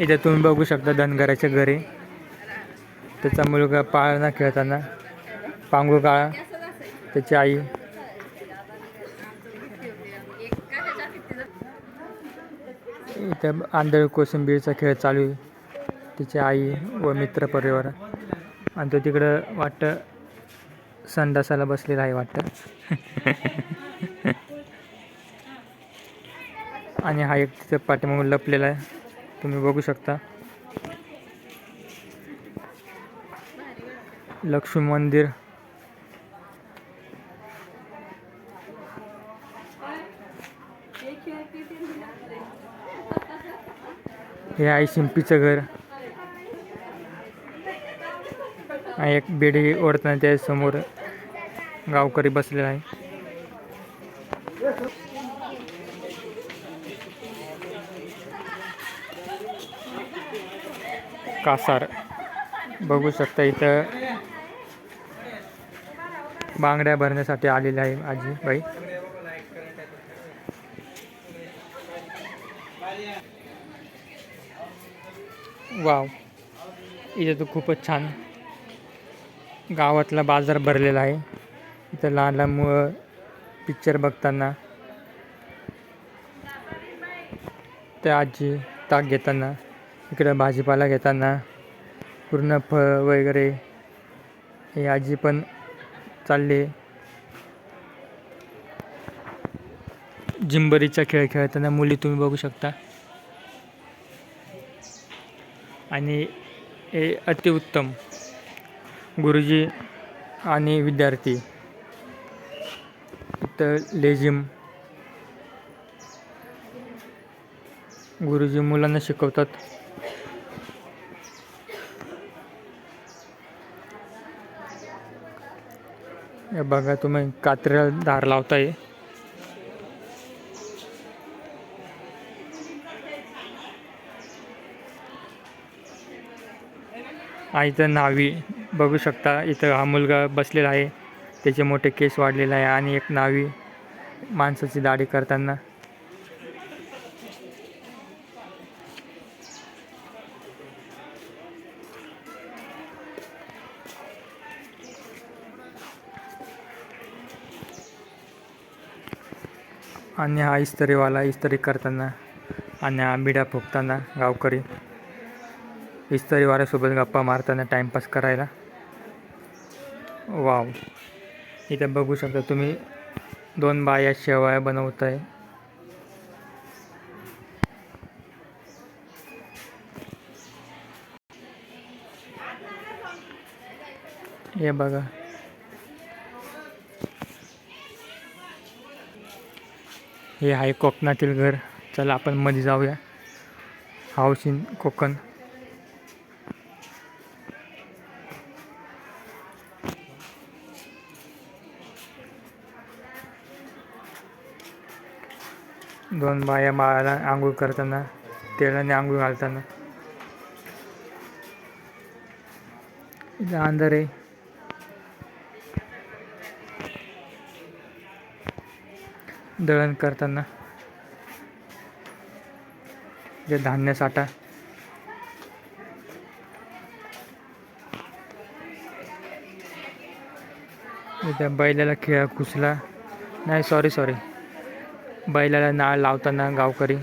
इथे तुम्ही बघू शकता धनगराच्या घरी. त्याचा मुलगा पाळणा खेळताना. पांगू काळा. त्याची आई. इथं आंधळ कोशिंबीरचा खेळ चालू आहे. तिची आई व मित्र परिवार. आणि तो तिकडं वाटतं संडासाला बसलेला आहे वाटतं. आणि हा एक तिथं पाठीमागून लपलेला आहे. तुम्ही बघू शकता. लक्ष्मी मंदिर. हे आहे शिंपीचं घर. एक बेडी ओढताना त्या समोर गावकरी बसलेला आहे. कासार. बघू शकता इथं बांगड्या भरण्यासाठी आलेले आहे आजी बाई. वाव. इथे तर खूपच छान गावातला बाजार भरलेला आहे. इथं लहान लहान मुलं पिक्चर बघताना त्या आजी ताक घेताना. इकडं भाजीपाला घेताना पूर्ण फळ वगैरे ही आजी पण चालली. जिंबरीचा खेळ खेळताना मुली तुम्ही बघू शकता. आणि हे अतिउत्तम गुरुजी आणि विद्यार्थी. इथं लेझिम. गुरुजी मुलांना शिकवतात. हे बघा तुम्ही कात्र्याला धार लावताय. आईचं इथं नावी बघू शकता इथं हा मुलगा बसलेला आहे. त्याचे मोठे केस वाढलेले आहे आणि एक नावी माणसाची दाढी करताना. आणि हा इस्त्रीवाला इस्त्री करताना आणि हा बिड्या फुकताना गावकरी. इस्त्रीवाल्यासोबत गप्पा मारताना टाईमपास करायला. वाव इथं बघू शकता तुम्ही दोन बाया शेवया बनवत आहे हे बघा. हे आहे कोकणातील घर. चला आपण मध्ये जाऊया. हाऊसिंग कोकण. दोन बाया बाळाला आंघोळ करताना तेलाने आंघोळ घालताना. अंधार आहे. दळण करताना. जे धान्य साठा. त्या बैलाला खेळ कुसला नाही सॉरी सॉरी बैलाला नाळ लावताना गावकरी